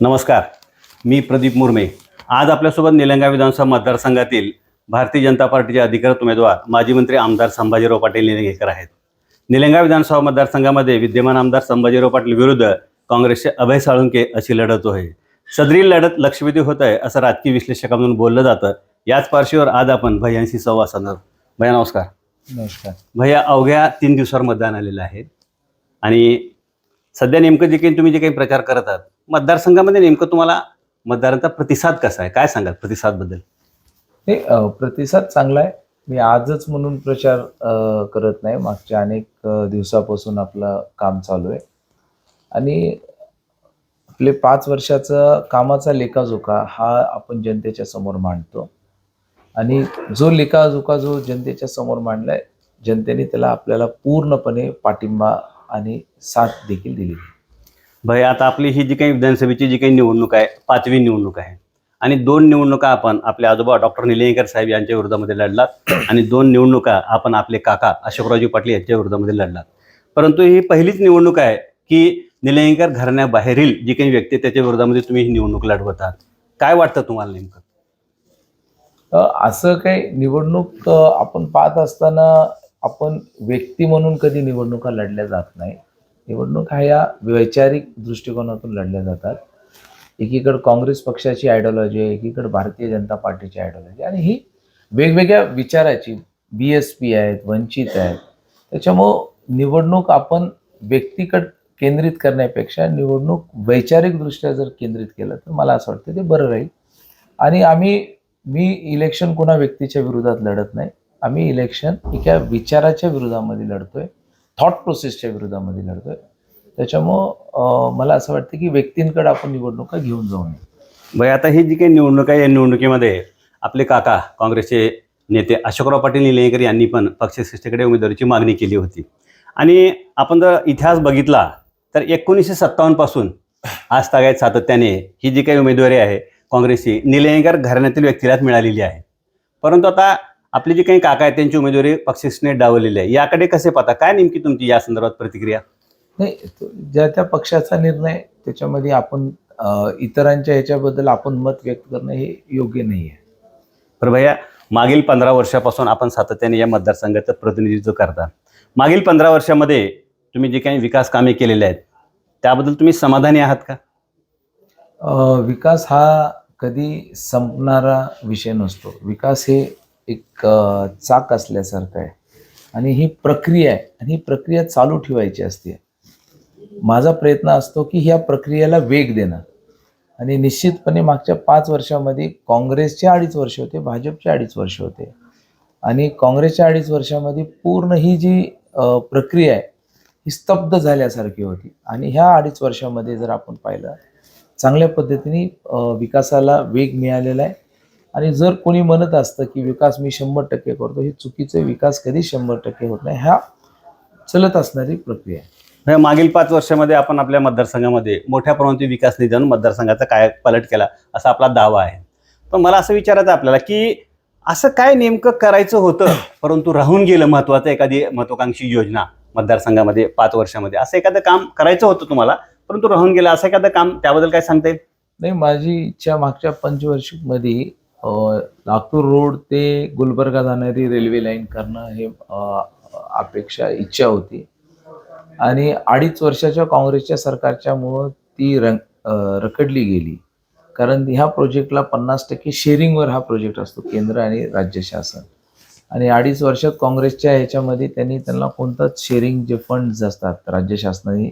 नमस्कार मी प्रदीप मुर्मे. आज आपल्यासोबत निलंगा विधानसभा मतदारसंघातील भारतीय जनता पार्टीचे अधिकृत उमेदवार माजी मंत्री आमदार संभाजीराव पाटील निलंगेकर आहेत. निलंगा विधानसभा मतदारसंघामध्ये विद्यमान आमदार संभाजीराव पाटील विरुद्ध काँग्रेसचे अभय साळुंके अशी लढत आहे सदरील लढत लक्षवेधी होत आहे असं राजकीय विश्लेषकांमधून बोललं जातं. याच पार्श्वीवर आज आपण भैयांशी संवाद साधणार भैया नमस्कार. नमस्कार. भैया अवघ्या तीन दिवसावर मतदान आलेलं आहे आणि सध्या नेमकं जे काही तुम्ही जे काही प्रचार करत आहात मतदारसंघामध्ये नेमकं तुम्हाला मतदारांचा प्रतिसाद कसा आहे? काय सांगाल प्रतिसादबद्दल? हे प्रतिसाद चांगला आहे. मी आजच म्हणून प्रचार करत नाही. मागच्या अनेक दिवसापासून आपलं काम चालू आहे. आणि आपले पाच वर्षाचा कामाचा लेखाजोखा हा आपण जनतेच्या समोर मांडतो. आणि जो लेखाजोखा जो जनतेच्या समोर मांडलाय जनतेने त्याला आपल्याला पूर्णपणे पाठिंबा आणि साथ देखील दिली. भैया आता आपली ही जी काही विधानसभेची जी काही निवडणूक आहे पाचवी निवडणूक आहे आणि दोन निवडणुका आपण आपले आजोबा डॉक्टर निलंगेकर साहेब यांच्या विरोधामध्ये लढलात आणि दोन निवडणुका आपण आपले काका अशोकरावजी पाटील यांच्या विरोधामध्ये लढलात. परंतु ही पहिलीच निवडणूक आहे की निलंगेकर घराण्याबाहेरील जी काही व्यक्ती त्याच्या विरोधामध्ये तुम्ही ही निवडणूक लढवत. आहात काय वाटतं तुम्हाला नेमकं? असं काही निवडणूक आपण पाहत असताना आपण व्यक्ती म्हणून कधी निवडणुका लढल्या जात नाही. निवडणूक ह्या या वैचारिक दृष्टिकोनातून लढल्या जातात. एकीकडे काँग्रेस पक्षाची आयडिओलॉजी आहे एकीकडे भारतीय जनता पार्टीची आयडिओलॉजी आणि ही वेगवेगळ्या विचाराची बी एस पी आहेत वंचित आहेत. त्याच्यामुळं निवडणूक आपण व्यक्तीकडे केंद्रित करण्यापेक्षा निवडणूक वैचारिकदृष्ट्या जर केंद्रित केलं तर मला असं वाटतं ते बरं राहील. आणि आम्ही मी इलेक्शन कोणा व्यक्तीच्या विरोधात लढत नाही. आम्ही इलेक्शन एका विचाराच्या विरोधामध्ये लढतोय थॉट प्रोसेसच्या विरोधामध्ये लढतोय. त्याच्यामुळं मला असं वाटतं की व्यक्तींकडे आपण निवडणुका घेऊन जाऊ नये. भाई आता ही जी काही निवडणूक आहे या निवडणुकीमध्ये आपले काका काँग्रेसचे नेते अशोकराव पाटील निलंगेकर यांनी पण पक्षश्रेष्ठीकडे उमेदवारीची मागणी केली होती. आणि आपण जर इतिहास बघितला तर एकोणीसशे सत्तावन्नपासून आज तागायत सातत्याने ही जी काही उमेदवारी आहे काँग्रेसची निलंगेकर घराण्यातील व्यक्तीलाच मिळालेली आहे. परंतु आता आपले जे काही काका आहेत त्यांची उमेदवारी पक्षश्रेष्ठीने डावलेली आहे. याकडे कसे पाहता? काय नेमकी तुमची या संदर्भात प्रतिक्रिया? नाही ज्या त्या पक्षाचा निर्णय त्याच्यामध्ये आपण इतरांच्या ह्याच्याबद्दल आपण मत व्यक्त करणं हे योग्य नाही आहे. तर भैया मागील पंधरा वर्षापासून आपण सातत्याने या मतदारसंघाचं प्रतिनिधित्व करता. मागील पंधरा वर्षामध्ये तुम्ही जे काही विकास कामे केलेले आहेत त्याबद्दल तुम्ही समाधानी आहात का? विकास हा कधी संपणारा विषय नसतो. विकास हे एक चाक असल्यासारखं आहे. आणि ही प्रक्रिया आहे. आणि ही प्रक्रिया चालू ठेवायची असते. माझा प्रयत्न असतो की ह्या प्रक्रियेला वेग देणं. आणि निश्चितपणे मागच्या पाच वर्षामध्ये काँग्रेसचे अडीच वर्ष होते भाजपचे अडीच वर्ष होते. आणि काँग्रेसच्या अडीच वर्षामध्ये पूर्ण ही जी प्रक्रिया आहे ही स्तब्ध झाल्यासारखी होती. आणि ह्या अडीच वर्षामध्ये जर आपण पाहिलं चांगल्या पद्धतीने विकासाला वेग मिळालेला आहे. आणि जर कोणी म्हणत असतं की विकास मी शंभर टक्के करतो हे चुकीचे विकास कधी शंभर टक्के होत नाही. ह्या चलत असणारी प्रक्रिया आहे. मागील पाच वर्षामध्ये आपण आपल्या मतदारसंघामध्ये मोठ्या प्रमाणात विकास निधी आणून मतदारसंघाचा काय पलट केला असा आपला दावा आहे. पण मला असं विचारायचं आहे आपल्याला की असं काय नेमकं करायचं होतं परंतु राहून गेलं महत्वाचं एखादी महत्वाकांक्षी योजना मतदारसंघामध्ये पाच वर्षामध्ये? असं एखादं काम करायचं होतं तुम्हाला परंतु राहून गेलं असं एखादं काम त्याबद्दल काय सांगता येईल? नाही माझी इच्छा मागच्या पंचवार्षिकमध्ये लातूर रोड ते गुलबर्गा जाणारी रेल्वे लाईन करणं हे अपेक्षा इच्छा होती. आणि अडीच वर्षाच्या काँग्रेसच्या सरकारच्यामुळं ती रंग रखडली गेली. कारण ह्या प्रोजेक्टला पन्नास टक्के शेअरिंगवर हा प्रोजेक्ट असतो केंद्र आणि राज्य शासन. आणि अडीच वर्षात काँग्रेसच्या ह्याच्यामध्ये त्यांनी त्यांना कोणताच शेअरिंग जे फंड्स असतात राज्य शासनाने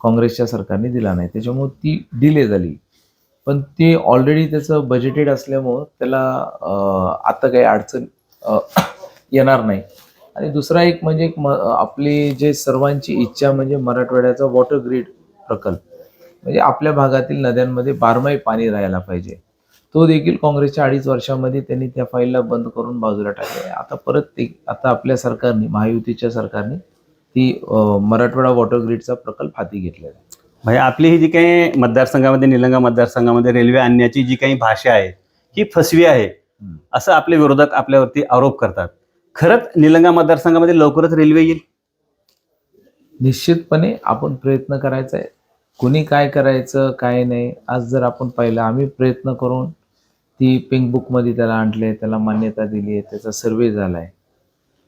काँग्रेसच्या सरकारने दिला नाही. त्याच्यामुळे ती डिले झाली. पण ते ऑलरेडी त्याचं बजेटेड असल्यामुळं त्याला आता काही अडचण येणार नाही. आणि दुसरा एक म्हणजे एक म आपली जे सर्वांची इच्छा म्हणजे मराठवाड्याचा वॉटर ग्रीड प्रकल्प. म्हणजे आपल्या भागातील नद्यांमध्ये बारमाही पाणी राहायला पाहिजे. तो देखील काँग्रेसच्या अडीच वर्षामध्ये त्यांनी त्या फाईलला बंद करून बाजूला टाकले आता परत ते आता आपल्या सरकारने महायुतीच्या सरकारने ती मराठवाडा वॉटर ग्रीडचा प्रकल्प हाती घेतलेला आहे. म्हणजे आपली ही जी काही मतदारसंघामध्ये निलंगा मतदारसंघामध्ये रेल्वे आणण्याची जी काही भाषा आहे ही फसवी आहे. असं आपले विरोधक आपल्यावरती आरोप करतात. खरंच निलंगा मतदारसंघामध्ये लवकरच रेल्वे येईल? निश्चितपणे आपण प्रयत्न करायचा आहे कुणी काय करायचं काय नाही आज जर आपण पाहिलं आम्ही प्रयत्न करून ती पिंक बुकमध्ये त्याला आणले त्याला मान्यता दिली आहे त्याचा सर्वे झाला आहे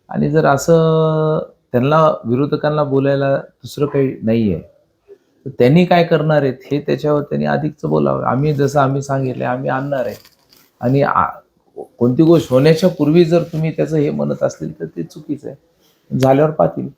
आणि जर असं त्यांना विरोधकांना बोलायला दुसरं काही नाही आहे तर त्यांनी काय करणार आहेत हे त्याच्यावर त्यांनी अधिकचं बोलावं. आम्ही जसं आम्ही सांगितलं आम्ही आणणार आहे. आणि कोणती गोष्ट होण्याच्या पूर्वी जर तुम्ही त्याचं हे म्हणत असतील तर ते चुकीचं आहे. झाल्यावर पाहतील.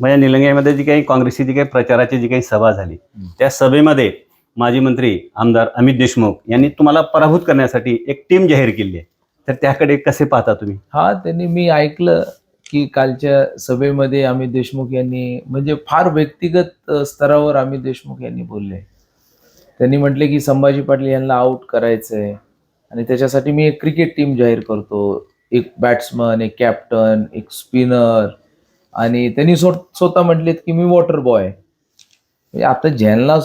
म्हणजे निलंग्यामध्ये जी काही काँग्रेसची जी काही प्रचाराची जी काही सभा झाली त्या सभेमध्ये माजी मंत्री आमदार अमित देशमुख यांनी तुम्हाला पराभूत करण्यासाठी एक टीम जाहीर केली आहे. तर त्याकडे कसे पाहता तुम्ही? हा त्यांनी मी ऐकलं. की कालच्या सभेमध्ये आम्ही देशमुख यांनी म्हणजे फार व्यक्तिगत स्तरावर आम्ही देशमुख यांनी बोलले. त्यांनी म्हटले की संभाजी पाटील यांना आउट आहे आणि त्याच्यासाठी मी एक क्रिकेट टीम जाहीर करतो. एक बॅट्समन एक कॅप्टन एक स्पिनर आणि त्यांनी स्व स्वतः म्हटलेत की मी वॉटर बॉय म्हणजे आता ज्यांना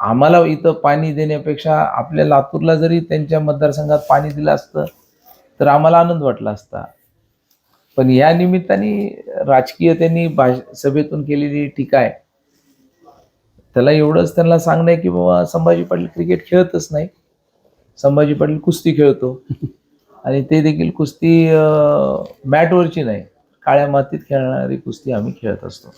आम्हाला इथं पाणी देण्यापेक्षा आपल्या लातूरला जरी त्यांच्या मतदारसंघात पाणी दिलं असतं तर आम्हाला आनंद वाटला असता. पण या निमित्ताने राजकीय त्यांनी भाष सभेतून केलेली टीका आहे. त्याला एवढंच त्यांना सांगणं आहे की बाबा संभाजी पाटील क्रिकेट खेळतच नाही. संभाजी पाटील कुस्ती खेळतो. आणि ते देखील कुस्ती मॅटवरची नाही. काळ्या मातीत खेळणारी कुस्ती आम्ही खेळत असतो.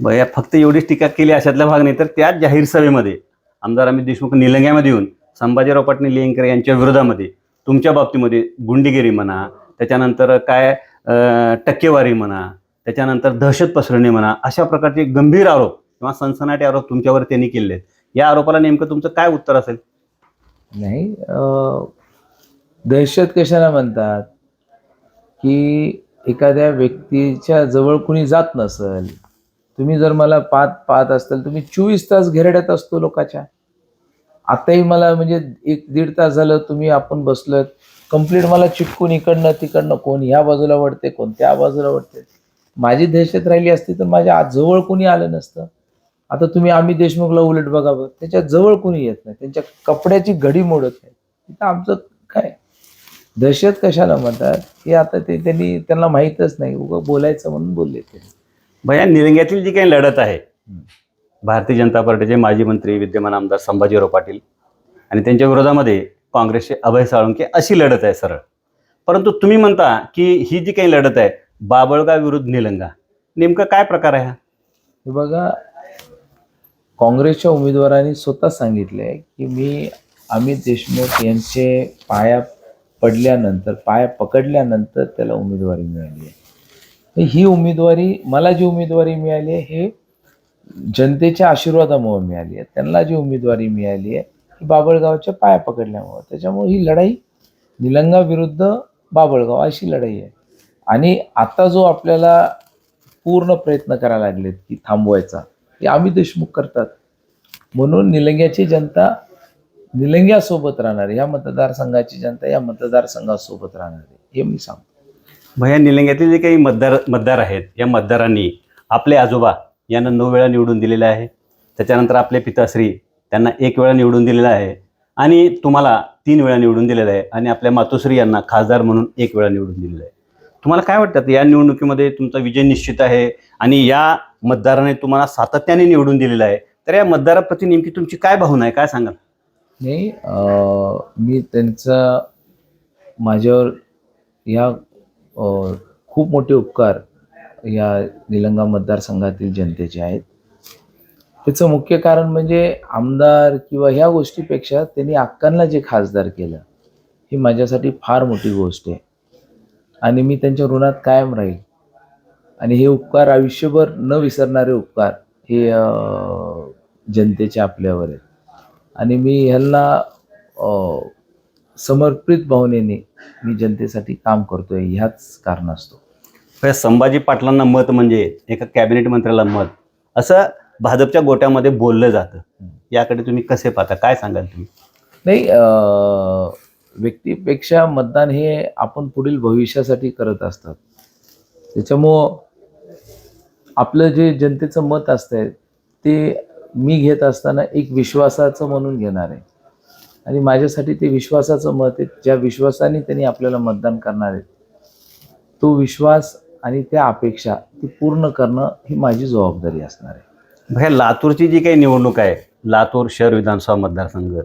भैया फक्त एवढीच टीका केली अशातला भाग नाही तर त्याच जाहीर सभेमध्ये आमदार अमित देशमुख निलंग्यामध्ये येऊन संभाजीराव पाटील लेंकर यांच्या विरोधामध्ये तुमच्या बाबतीमध्ये गुंडगिरी म्हणा त्याच्यानंतर काय टक्केवारी म्हणा त्याच्यानंतर दहशत पसरणे म्हणा अशा प्रकारचे गंभीर आरोप किंवा सनसनाटे आरोप तुमच्यावर त्यांनी केले आहेत. या आरोपाला नेमकं तुमचं काय उत्तर असेल? नाही दहशत कशाला म्हणतात? की एखाद्या व्यक्तीच्या जवळ कुणी जात नसेल तुम्ही जर मला पाहत पाहत असाल तुम्ही चोवीस तास घेरड्यात असतो लोकाच्या. आताही मला म्हणजे एक दीड तास झालं तुम्ही आपण बसलोत कंप्लीट मला चिटकून इकडनं तिकडनं कोण ह्या बाजूला वळते कोण त्या बाजूला वळते. माझी दहशत राहिली असती तर माझ्या आज जवळ कोणी आलं नसतं. आता तुम्ही आम्ही देशमुखला उलट बघा बघ त्याच्याजवळ कोणी येत नाही. त्यांच्या कपड्याची घडी मोडत नाही. तिथं आमचं काय? दहशत कशाला म्हणतात? हे आता ते त्यांनी त्यांना माहीतच नाही. उगं बोलायचं म्हणून बोलले ते. भया निलंग्यातील जी काही लढत आहे भारतीय जनता पार्टीचे माजी मंत्री विद्यमान आमदार संभाजीराव पाटील आणि त्यांच्या विरोधामध्ये काँग्रेसचे अभय साळुंके अशी लढत आहे सरळ. परंतु तुम्ही म्हणता की ही जी काही लढत आहे बाबळगाव विरुद्ध निलंगा नेमकं काय प्रकार आहे हे? बघा काँग्रेसच्या उमेदवारांनी स्वतः सांगितले की मी अमित देशमुख यांचे पाया पडल्यानंतर पाया पकडल्यानंतर त्याला उमेदवारी मिळाली आहे. ही उमेदवारी मला जी उमेदवारी मिळाली आहे हे जनतेच्या आशीर्वादामुळे मिळाली आहे. त्यांना जी उमेदवारी मिळाली आहे बाबळगावच्या पाया पकडल्यामुळं. त्याच्यामुळे ही लढाई निलंगा विरुद्ध बाबळगाव अशी लढाई आहे. आणि आता जो आपल्याला पूर्ण प्रयत्न करायला लागलेत की थांबवायचा हे आम्ही देशमुख करतात. म्हणून निलंग्याची जनता निलंग्यासोबत राहणार या मतदारसंघाची जनता या मतदारसंघासोबत राहणार आहे. हे मी सांगतो. भया निलंग्यातील जे काही मतदार मतदार आहेत या मतदारांनी आपले आजोबा यांना नऊ वेळा निवडून दिलेले आहे. त्याच्यानंतर आपले पिताश्री त्यांना एक वेळा निवडून दिलेला आहे आणि तुम्हाला तीन वेळा निवडून दिलेलं आहे आणि आपल्या मातोश्री यांना खासदार म्हणून एक वेळा निवडून दिलेलं आहे. तुम्हाला काय वाटतं? या निवडणुकीमध्ये तुमचा विजय निश्चित आहे आणि या मतदाराने तुम्हाला सातत्याने निवडून दिलेलं आहे. तर या मतदाराप्रती नेमकी तुमची काय भावना आहे? काय सांगाल? नाही मी त्यांचा माझ्यावर या खूप मोठे उपकार या निलंगा मतदारसंघातील जनतेचे आहेत. त्याचं मुख्य कारण म्हणजे आमदार किंवा ह्या गोष्टीपेक्षा त्यांनी अक्कांना जे खासदार केलं ही माझ्यासाठी फार मोठी गोष्ट आहे. आणि मी त्यांच्या ऋणात कायम राहील. आणि हे उपकार आयुष्यभर न विसरणारे उपकार हे जनतेच्या जनतेचे आपल्यावर आहेत. आणि मी ह्यांना समर्पित भावनेने मी जनतेसाठी काम करतोय ह्याच कारणास्तव. तर संभाजी पाटलांना मत म्हणजे एका कॅबिनेट मंत्र्याला मत. असं भाजपच्या गोट्यामध्ये बोललं जातं. याकडे तुम्ही कसे पाहता? काय सांगाल तुम्ही? नाही व्यक्तीपेक्षा मतदान हे आपण पुढील भविष्यासाठी करत असतात. त्याच्यामुळं आपलं जे जनतेचं मत असतंय ते मी घेत असताना एक विश्वासाचं म्हणून घेणार आहे. आणि माझ्यासाठी ते विश्वासाचं मत आहे ज्या विश्वासाने त्यांनी आपल्याला मतदान करणार आहेत तो विश्वास आणि त्या अपेक्षा ती पूर्ण करणं ही माझी जबाबदारी असणार आहे. भया लातूरची जी काही निवडणूक आहे लातूर शहर विधानसभा मतदारसंघ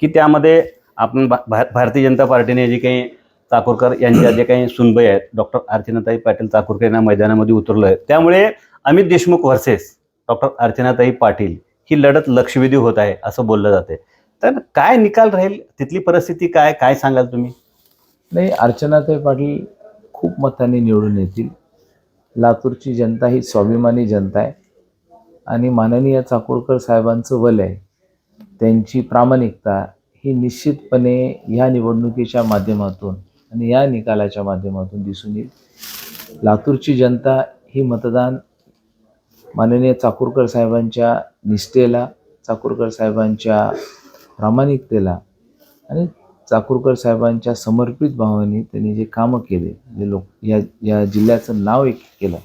की त्यामध्ये आपण भा- भा- भारतीय जनता पार्टीने जी काही चाकूरकर यांच्या जे काही सुनबाई आहेत डॉक्टर अर्चनाताई पाटील चाकूरकर यांना मैदानामध्ये उतरलं आहे त्यामुळे अमित देशमुख व्हर्सेस डॉक्टर अर्चनाताई पाटील ही लढत लक्षवेधी होत आहे असं बोललं जाते तर काय निकाल राहील? तिथली परिस्थिती काय? काय सांगाल तुम्ही? नाही अर्चनाताई पाटील खूप मतांनी निवडून येतील. लातूरची जनता ही स्वाभिमानी जनता आहे. आणि माननीय चाकूरकर साहेबांचं वलय त्यांची प्रामाणिकता ही निश्चितपणे ह्या निवडणुकीच्या माध्यमातून आणि या निकालाच्या माध्यमातून दिसून येईल. लातूरची जनता ही मतदान माननीय चाकूरकर साहेबांच्या निष्ठेला चाकूरकर साहेबांच्या प्रामाणिकतेला आणि चाकूरकर साहेबांच्या समर्पित भावाने त्यांनी जे कामं केले जे लोक या या जिल्ह्याचं नाव एक केलं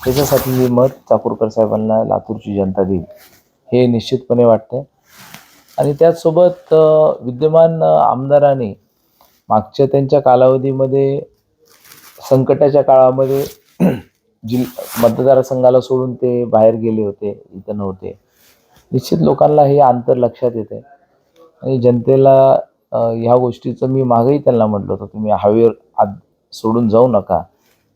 त्याच्यासाठी हे मत चाकूरकर साहेबांना लातूरची जनता देईल हे निश्चितपणे वाटतं आणि त्याचसोबत विद्यमान आमदाराने आमदारांनी मागच्या त्यांच्या कालावधीमध्ये संकटाच्या काळामध्ये जिल मतदारसंघाला सोडून ते बाहेर गेले होते इथं नव्हते. निश्चित लोकांना हे अंतर लक्षात येते आणि जनतेला ह्या गोष्टीचं मी मागही त्यांना म्हटलं होतं तुम्ही हवेवर आत सोडून जाऊ नका.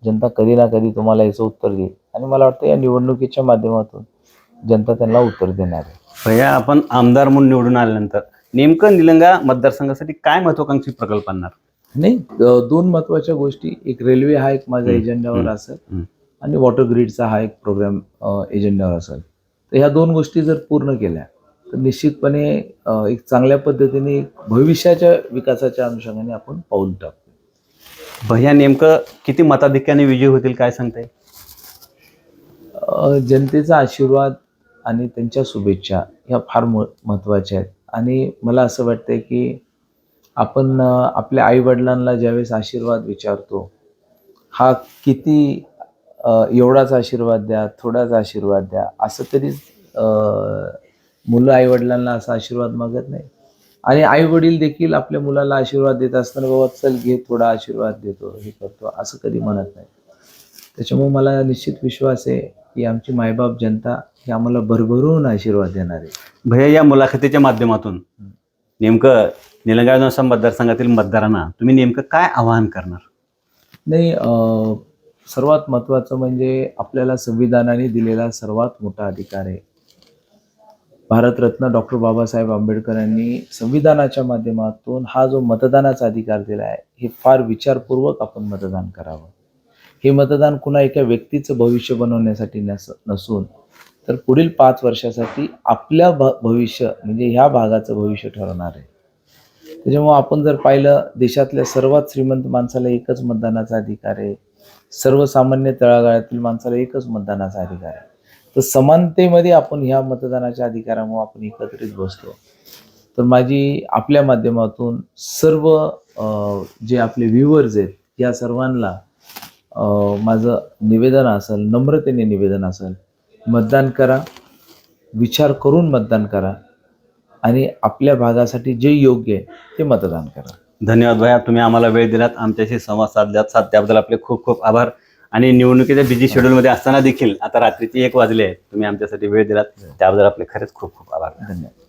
जनता कधी ना कधी तुम्हाला याचं उत्तर देईल आणि मला वाटतं या निवडणुकीच्या माध्यमातून जनता त्यांना उत्तर देणार आहे भैया आपण आमदार म्हणून निवडून आल्यानंतर नेमकं निलंगा मतदारसंघासाठी काय महत्वाकांक्षी प्रकल्प आणणार नाही दोन महत्त्वाच्या गोष्टी एक रेल्वे हा एक माझ्या. एजेंड्यावर. असेल. आणि वॉटर ग्रीडचा हा एक प्रोग्राम एजेंड्यावर असेल तर ह्या दोन गोष्टी जर पूर्ण केल्या तर निश्चितपणे एक चांगल्या पद्धतीने भविष्याच्या विकासाच्या अनुषंगाने आपण पाऊल टाकू भैया नेमकं किती मताधिक्याने विजय होतील काय सांगताय? जनतेचा आशीर्वाद आणि त्यांच्या शुभेच्छा ह्या फार म महत्त्वाच्या आहेत. आणि मला असं वाटतं की आपण आपल्या आईवडिलांना ज्यावेळेस आशीर्वाद विचारतो हा किती एवढाच आशीर्वाद द्या थोडाच आशीर्वाद द्या असं तरी मुलं आईवडिलांना असा आशीर्वाद मागत नाही आणि आई वडील देखील आपल्या मुलाला आशीर्वाद देत असताना बाबा चल घे थोडा आशीर्वाद देतो हे करतो. असं कधी म्हणत नाही. त्याच्यामुळे मला निश्चित विश्वास आहे की आमची मायबाप जनता ही आम्हाला भरभरून आशीर्वाद देणार आहे. भैया या मुलाखतीच्या माध्यमातून नेमकं निलंगा मतदारसंघातील मतदारांना तुम्ही नेमकं काय आवाहन करणार? नाही सर्वात महत्त्वाचं म्हणजे आपल्याला संविधानाने दिलेला सर्वात मोठा अधिकार आहे. भारतरत्न डॉक्टर बाबासाहेब आंबेडकरांनी संविधानाच्या माध्यमातून हा जो मतदानाचा अधिकार दिला आहे हे फार विचारपूर्वक आपण मतदान करावं. हे मतदान कुणा एका व्यक्तीचं भविष्य बनवण्यासाठी नस नसून तर पुढील पाच वर्षासाठी आपल्या भ भविष्य म्हणजे ह्या भागाचं भविष्य ठरवणार आहे. त्याच्यामुळं आपण जर पाहिलं देशातल्या सर्वात श्रीमंत माणसाला एकच मतदानाचा अधिकार आहे. सर्वसामान्य तळागाळातील माणसाला एकच मतदानाचा अधिकार आहे. तर समानतेमध्ये आपण ह्या मतदानाच्या अधिकारामुळे आपण एकत्रित बसतो तर माझी आपल्या माध्यमातून सर्व जे आपले व्ह्युअर्स आहेत या सर्वांना माझं निवेदन असेल नम्रतेने निवेदन असेल मतदान करा विचार करून मतदान करा आणि आपल्या भागासाठी जे योग्य आहे ते मतदान करा. धन्यवाद भैया तुम्ही आम्हाला वेळ दिलात. आमच्याशी संवाद साधल्यात. साध त्याबद्दल आपले खूप खूप आभार. आणि निवडणुकीच्या बिझी शेड्यूलमध्ये असताना देखील आता रात्रीचे एक वाजले आहेत. तुम्ही आमच्यासाठी वेळ दिलात. त्याबद्दल आपले खरेच खूप खूप आभार. धन्यवाद.